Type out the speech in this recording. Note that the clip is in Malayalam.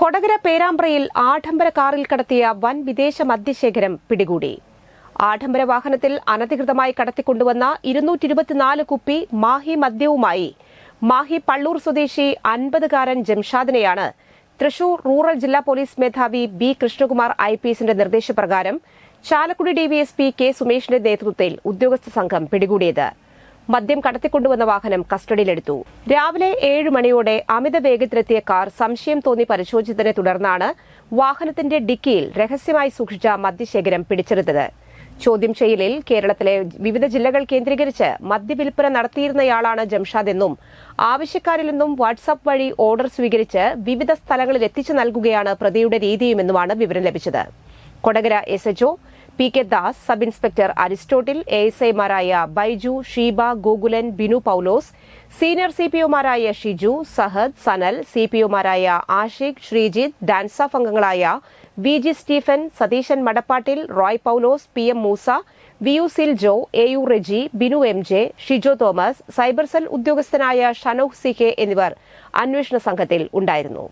കൊടകര പേരാമ്പ്രയിൽ ആഡംബര കാറിൽ കടത്തിയ വൻ വിദേശ മദ്യശേഖരം പിടികൂടി. ആഡംബര വാഹനത്തിൽ അനധികൃതമായി കടത്തിക്കൊണ്ടുവന്ന ഇരുന്നൂറ്റി ഇരുപത്തിനാല് കുപ്പി മാഹി മദ്യവുമായി മാഹി പള്ളൂർ സ്വദേശി അൻപതുകാരൻ ജംഷാദിനെയാണ് തൃശൂർ റൂറൽ ജില്ലാ പോലീസ് മേധാവി ബി കൃഷ്ണകുമാർ ഐ പി എസിന്റെ നിർദ്ദേശപ്രകാരം ചാലക്കുടി ഡിവിഎസ്പി കെ സുമേഷിന്റെ നേതൃത്വത്തിൽ ഉദ്യോഗസ്ഥ സംഘം പിടികൂടിയത്. മദ്യം കടത്തിക്കൊണ്ടുവന്ന വാഹനം കസ്റ്റഡിയിലെടുത്തു. രാവിലെ ഏഴ് മണിയോടെ അമിത വേഗത്തിലെത്തിയ കാർ സംശയം തോന്നി പരിശോധിച്ചതിനെ തുടർന്നാണ് വാഹനത്തിന്റെ ഡിക്കിയിൽ രഹസ്യമായി സൂക്ഷിച്ച മദ്യശേഖരം പിടിച്ചെടുത്തത്. ചോദ്യം ചെയ്യലിൽ കേരളത്തിലെ വിവിധ ജില്ലകൾ കേന്ദ്രീകരിച്ച് മദ്യവിൽപ്പന നടത്തിയിരുന്നയാളാണ് ജംഷാദെന്നും ആവശ്യക്കാരിൽ നിന്നും വാട്സാപ്പ് വഴി ഓർഡർ സ്വീകരിച്ച് വിവിധ സ്ഥലങ്ങളിൽ എത്തിച്ചു നൽകുകയാണ് പ്രതിയുടെ രീതിയുമെന്നുമാണ് വിവരം ലഭിച്ചത്. Kodakara S HO P K Das sub inspector Aristotle A S ഐമാരായ Baiju Sheeba Gokulan Binu Paulose senior C P ഒമാരായ Shiju Sahad Sanal C P ഒമാരായ ആഷിഖ് ശ്രീജിത്ത് ഡാൻസാഫ് അംഗങ്ങളായ V G Stephen Satheesan Madappattil Roy Paulose P M Moosa V U Siljo A U Reji Binu M J Shijo Thomas cyber cell ഉദ്യോഗസ്ഥനായ ഷനോഹ് സി കെ എന്നിവർ അന്വേഷണ സംഘത്തിൽ ഉണ്ടായിരുന്നു.